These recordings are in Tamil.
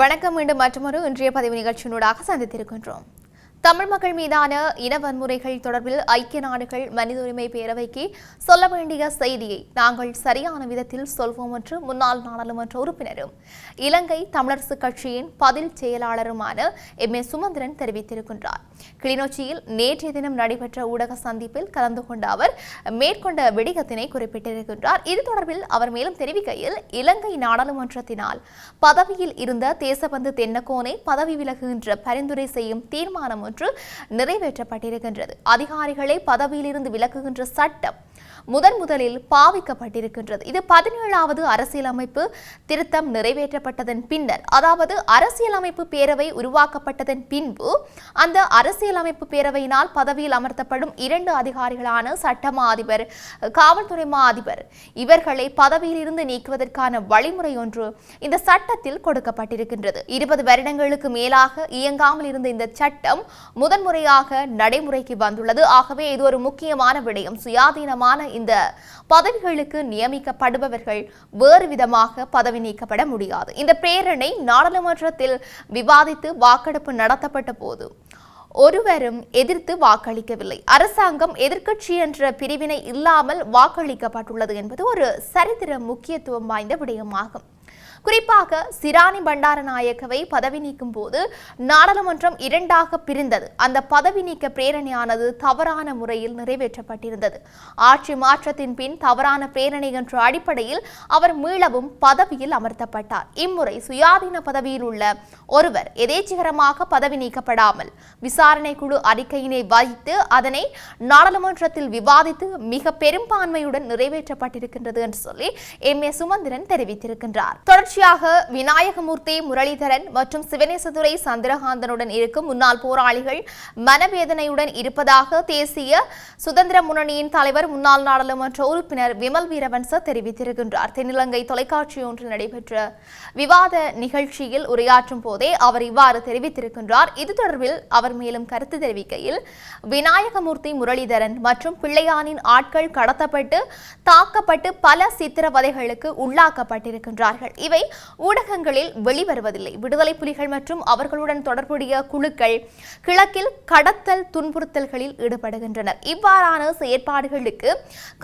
வணக்கம் மீண்டும் மற்றொரு இன்றைய பதிவு நிகழ்ச்சியினூடாக சந்தித்திருக்கின்றோம். தமிழ் மக்கள் மீதான இன வன்முறைகள் தொடர்பில் ஐக்கிய நாடுகள் மனித உரிமை பேரவைக்கு சொல்ல வேண்டிய செய்தியை நாங்கள் சரியான விதத்தில் சொல்வோம் என்று முன்னாள் நாடாளுமன்ற உறுப்பினரும் இலங்கை தமிழரசு கட்சியின் பதில் செயலாளருமான எம். ஏ. சுமந்திரன் தெரிவித்திருக்கின்றார். கிளிநொச்சியில் நேற்றைய தினம் நடைபெற்ற ஊடக சந்திப்பில் கலந்து கொண்ட அவர் மேற்கொண்ட விடயத்தினை குறிப்பிட்டிருக்கின்றார். இது தொடர்பில் அவர் மேலும் தெரிவிக்கையில் இலங்கை நாடாளுமன்றத்தினால் பதவியில் இருந்த தேசபந்து தென்னக்கோனை பதவி விலகுகின்ற பரிந்துரை செய்யும் தீர்மானம் ஒன்று நிறைவேற்றப்பட்டிருக்கின்றது. அதிகாரிகளை பதவியிலிருந்து விலக்குகின்ற சட்டம் முதன் முதலில் பாவிக்கப்பட்டிருக்கின்றது. இது பதினேழாவது அரசியலமைப்பு திருத்தம் நிறைவேற்றப்பட்டதன் பின்னர் அதாவது அரசியலமைப்பு பேரவை உருவாக்கப்பட்டதன் பின்பு அந்த அரசியலமைப்பு பேரவையினால் பதவியில் அமர்த்தப்படும் இரண்டு அதிகாரிகளான சட்டமா அதிபர் காவல்துறை மா அதிபர் இவர்களை பதவியிலிருந்து நீக்குவதற்கான வழிமுறை ஒன்று இந்த சட்டத்தில் கொடுக்கப்பட்டிருக்கின்றது. இருபது வருடங்களுக்கு மேலாக இயங்காமல் இருந்த இந்த சட்டம் முதன்முறையாக நடைமுறைக்கு வந்துள்ளது. ஆகவே இது ஒரு முக்கியமான விடயம். சுயாதீனமான இந்த பதவிகளுக்கு நியமிக்கப்படுபவர்கள் வேறு விதமாக பதவி நீக்கப்பட முடியாது. இந்த பிரேரணை நாடாளுமன்றத்தில் விவாதித்து வாக்கெடுப்பு நடத்தப்பட்ட போது ஒருவரும் எதிர்த்து வாக்களிக்கவில்லை. அரசாங்கம் எதிர்க்கட்சி என்ற பிரிவினை இல்லாமல் வாக்களிக்கப்பட்டுள்ளது என்பது ஒரு சரித்திர முக்கியத்துவம் வாய்ந்த விடயமாகும். குறிப்பாக சிராணி பண்டாரநாயக்கவை பதவி நீக்கும் போது நாடாளுமன்றம் இரண்டாக பிரிந்தது. அந்த பதவி நீக்க பிரேரணையானது தவறான முறையில் நிறைவேற்றப்பட்டிருந்தது. ஆட்சி மாற்றத்தின் பின் தவறான பிரேரணை என்ற அடிப்படையில் அவர் மீளவும் பதவியில் அமர்த்தப்பட்டார். இம்முறை சுயாதீன பதவியில் உள்ள ஒருவர் எதேச்சிகரமாக பதவி நீக்கப்படாமல் விசாரணை குழு அறிக்கையினை வைத்து அதனை நாடாளுமன்றத்தில் விவாதித்து மிக பெரும்பான்மையுடன் நிறைவேற்றப்பட்டிருக்கின்றது என்று சொல்லி எம் ஏ சுமந்திரன் தெரிவித்திருக்கின்றார். தொடர்ச்சி தொடர்ச்சியாக விநாயகமூர்த்தி முரளிதரன் மற்றும் சிவனேசதுரை சந்திரகாந்தனுடன் இருக்கும் முன்னாள் போராளிகள் மனவேதனையுடன் இருப்பதாக தேசிய சுதந்திர முன்னணியின் தலைவர் முன்னாள் நாடாளுமன்ற உறுப்பினர் விமல் வீரவன்ச தெரிவித்திருக்கின்றார். தென்னிலங்கை தொலைக்காட்சி ஒன்றில் நடைபெற்ற விவாத நிகழ்ச்சியில் உரையாற்றும் போதே அவர் இவ்வாறு தெரிவித்திருக்கின்றார். இது தொடர்பில் அவர் மேலும் கருத்து தெரிவிக்கையில் விநாயகமூர்த்தி முரளிதரன் மற்றும் பிள்ளையானின் ஆட்கள் கடத்தப்பட்டு தாக்கப்பட்டு பல சித்திரவதைகளுக்கு உள்ளாக்கப்பட்டிருக்கின்றார்கள். இவை ஊடகங்களில் வெளிவருவதில்லை. விடுதலை புலிகள் மற்றும் அவர்களுடன் தொடர்புடைய குழுக்கள் கிழக்கில் கடத்தல் துன்புறுத்தல்களில் ஈடுபடுகின்றனர். இவ்வாறான செயற்பாடுகளுக்கு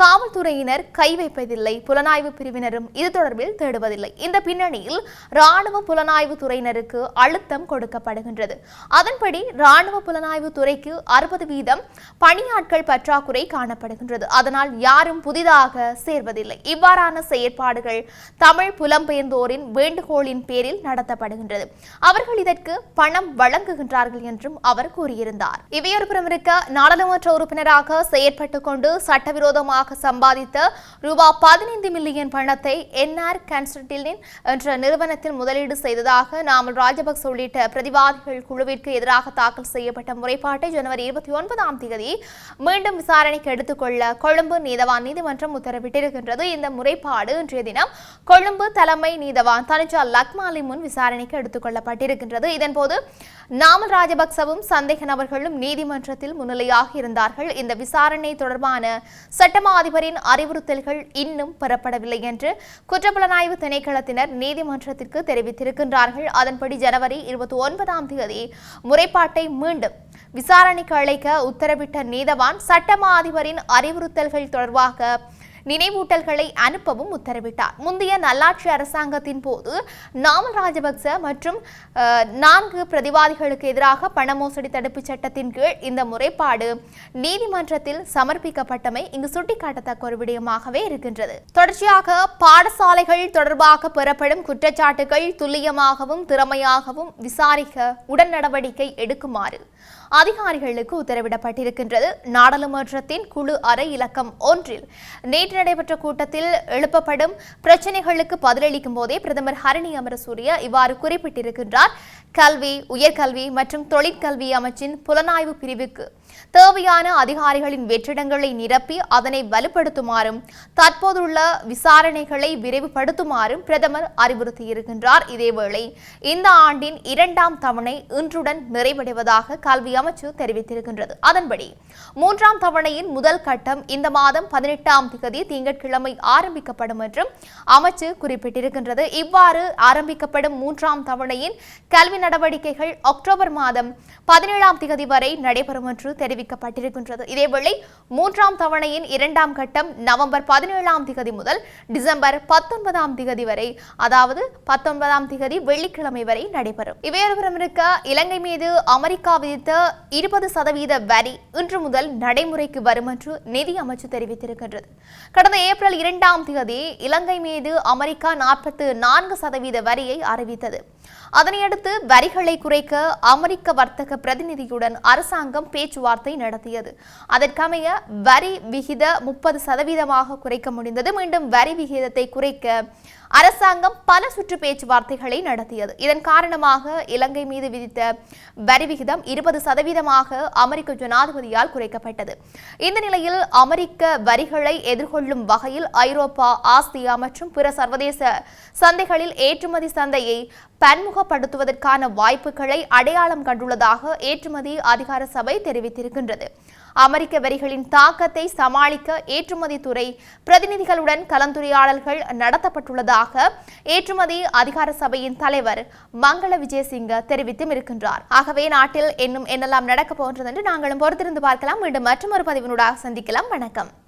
காவல்துறையினர் கை வைப்பதில்லை. புலனாய்வு பிரிவினரும் இது தொடர்பில் தேடுவதில்லை. இந்த பின்னணியில் ராணுவ புலனாய்வு துறையினருக்கு அழுத்தம் கொடுக்கப்படுகின்றது. அதன்படி ராணுவ புலனாய்வு துறைக்கு அறுபது வீதம் பணியாட்கள் பற்றாக்குறை காணப்படுகின்றது. அதனால் யாரும் புதிதாக சேர்வதில்லை. இவ்வாறான செயற்பாடுகள் தமிழ் புலம்பெயர்ந்தோர் ஆகியோரின் வேண்டுகோளின் பேரில் நடத்தப்படுகின்றது. அவர்கள் இதற்கு பணம் வழங்குகின்றார்கள் என்றும் அவர் கூறியிருந்தார். இவையொருபுறம் இருக்க நாடாளுமன்ற உறுப்பினராக செயற்பட்டுக் கொண்டு சட்டவிரோதமாக சம்பாதித்த ரூபா பதினைந்து மில்லியன் பணத்தை என்ஆர் கன்ஸ்டன்டின் என்ற நிறுவனத்தில் முதலீடு செய்ததாக நாமல் ராஜபக்ச உள்ளிட்ட பிரதிவாதிகள் குழுவிற்கு எதிராக தாக்கல் செய்யப்பட்ட முறைப்பாட்டை ஜனவரி இருபத்தி ஒன்பதாம் தேதி மீண்டும் விசாரணைக்கு எடுத்துக்கொள்ள கொழும்பு நீதவான் நீதிமன்றம் உத்தரவிட்டிருக்கின்றது. இந்த முறைப்பாடு இன்றைய தினம் கொழும்பு தலைமை நீதவான் தனிஜா லக்மாலி முன் விசாரணைக்கு எடுத்துக் கொள்ளப்பட்டிருக்கின்றது. இதன்போது நாமல் ராஜபக்சவும் சந்தேக நபர்களும் நீதிமன்றத்தில் முன்னிலையாக இருந்தார்கள். இந்த விசாரணை தொடர்பான சட்டமா அதிபரின் அறிவுறுத்தல்கள் இன்னும் பெறப்படவில்லை என்று குற்றப்புலனாய்வு திணைக்களத்தினர் நீதிமன்றத்திற்கு தெரிவித்திருக்கின்றார்கள். அதன்படி ஜனவரி இருபத்தி ஒன்பதாம் தேதி முறைப்பாட்டை மீண்டும் விசாரணைக்கு அழைக்க உத்தரவிட்ட நீதவான் சட்டமா அதிபரின் அறிவுறுத்தல்கள் தொடர்பாக நினைவூட்டல்களை அனுப்பவும் உத்தரவிட்டார். முந்தைய நல்லாட்சி அரசாங்கத்தின் போது நாமல் ராஜபக்ச மற்றும் நான்கு பிரதிவாதிகளுக்கு எதிராக பண மோசடி தடுப்பு சட்டத்தின் கீழ் இந்த முறைப்பாடு நீதிமன்றத்தில் சமர்ப்பிக்கப்பட்டமை இங்கு சுட்டிக்காட்டத்தக்க ஒரு விடயமாகவே இருக்கின்றது. தொடர்ச்சியாக பாடசாலைகள் தொடர்பாக பெறப்படும் குற்றச்சாட்டுகள் துல்லியமாகவும் திறமையாகவும் விசாரிக்க உடன் நடவடிக்கை எடுக்குமாறு அதிகாரிகளுக்கு உத்தரவிடப்பட்டிருக்கின்றது. நாடாளுமன்றத்தின் குழு அறை இலக்கம் ஒன்றில் நேற்று நேற்று நடைபெற்ற கூட்டத்தில் எழுப்பப்படும் பிரச்சனைகளுக்கு பதிலளிக்கும் போதே பிரதமர் ஹரணி அமரசூரிய இவ்வாறு குறிப்பிட்டிருக்கின்றார். கல்வி உயர்கல்வி மற்றும் தொழிற்கல்வி அமைச்சின் புலனாய்வு பிரிவுக்கு தேவையான அதிகாரிகளின் வெற்றிடங்களை நிரப்பி அதனை வலுப்படுத்துமாறும் தற்போதுள்ள விசாரணைகளை விரைவுபடுத்துமாறும் பிரதமர் அறிவுறுத்தியிருக்கின்றார். இதேவேளை இந்த ஆண்டின் இரண்டாம் தவணை இன்றுடன் நிறைவடைவதாக கல்வி அமைச்சு தெரிவித்திருக்கின்றது. அதன்படி மூன்றாம் தவணையின் முதல் கட்டம் இந்த மாதம் பதினெட்டாம் திகதி திங்கட்கிழமை ஆரம்பிக்கப்படும் என்றும் அமைச்சு குறிப்பிட்டிருக்கின்றது. இவ்வாறு ஆரம்பிக்கப்படும் மூன்றாம் தவணையின் கல்வி நடவடிக்கைகள் அக்டோபர் மாதம் பதினேழாம் திகதி வரை நடைபெறும் என்று தெரிவிக்கப்பட்டிருக்கின்றது. இதேவேளை மூன்றாம் தவணையின் இரண்டாம் கட்டம் நவம்பர் பதினேழாம் திகதி முதல் டிசம்பர் பத்தொன்பதாம் திகதி வரை அதாவது பத்தொன்பதாம் திகதி வெள்ளிக்கிழமை வரை நடைபெறும். இவையொருபுறம் இருக்க இலங்கை மீது அமெரிக்கா விதித்த இருபது சதவீத வரி இன்று முதல் நடைமுறைக்கு வரும் என்று நிதி அமைச்சு தெரிவித்திருக்கின்றது. கடந்த ஏப்ரல் இரண்டாம் தேதி இலங்கை மீது அமெரிக்கா நாற்பத்து நான்கு சதவீத வரியை அறிவித்தது. அதனையடுத்து வரிகளை குறைக்க அமெரிக்க வர்த்தக பிரதிநிதியுடன் அரசாங்கம் பேச்சுவார்த்தை நடத்தியது. அதற்கமைய வரி விகித முப்பது சதவீதமாக குறைக்க முடிந்தது. மீண்டும் வரி விகிதத்தை குறைக்க அரசாங்கம் பல சுற்று பேச்சுவார்த்தைகளை நடத்தியது. இதன் காரணமாக இலங்கை மீது விதித்த வரி விகிதம் இருபது சதவீதமாக அமெரிக்க ஜனாதிபதியால் குறைக்கப்பட்டது. இந்த நிலையில் அமெரிக்க வரிகளை எதிர்கொள்ளும் வகையில் ஐரோப்பா ஆசியா மற்றும் பிற சர்வதேச சந்தைகளில் ஏற்றுமதி சந்தையை பன்முகப்படுத்துவதற்கான வாய்ப்புகளை அடையாளம் கண்டுள்ளதாக ஏற்றுமதி அதிகார சபை தெரிவித்திருக்கின்றது. அமெரிக்க வரிகளின் தாக்கத்தை சமாளிக்க ஏற்றுமதி துறை பிரதிநிதிகளுடன் கலந்துரையாடல்கள் நடத்தப்பட்டுள்ளதாக ஏற்றுமதி அதிகார சபையின் தலைவர் மங்கள விஜயசிங்க தெரிவித்தும் இருக்கின்றார். ஆகவே நாட்டில் இன்னும் என்னெல்லாம் நடக்கப் போன்றது என்று நாங்களும் பொறுத்திருந்து பார்க்கலாம். மீண்டும் மற்றொரு பதிவினூடாக சந்திக்கலாம். வணக்கம்.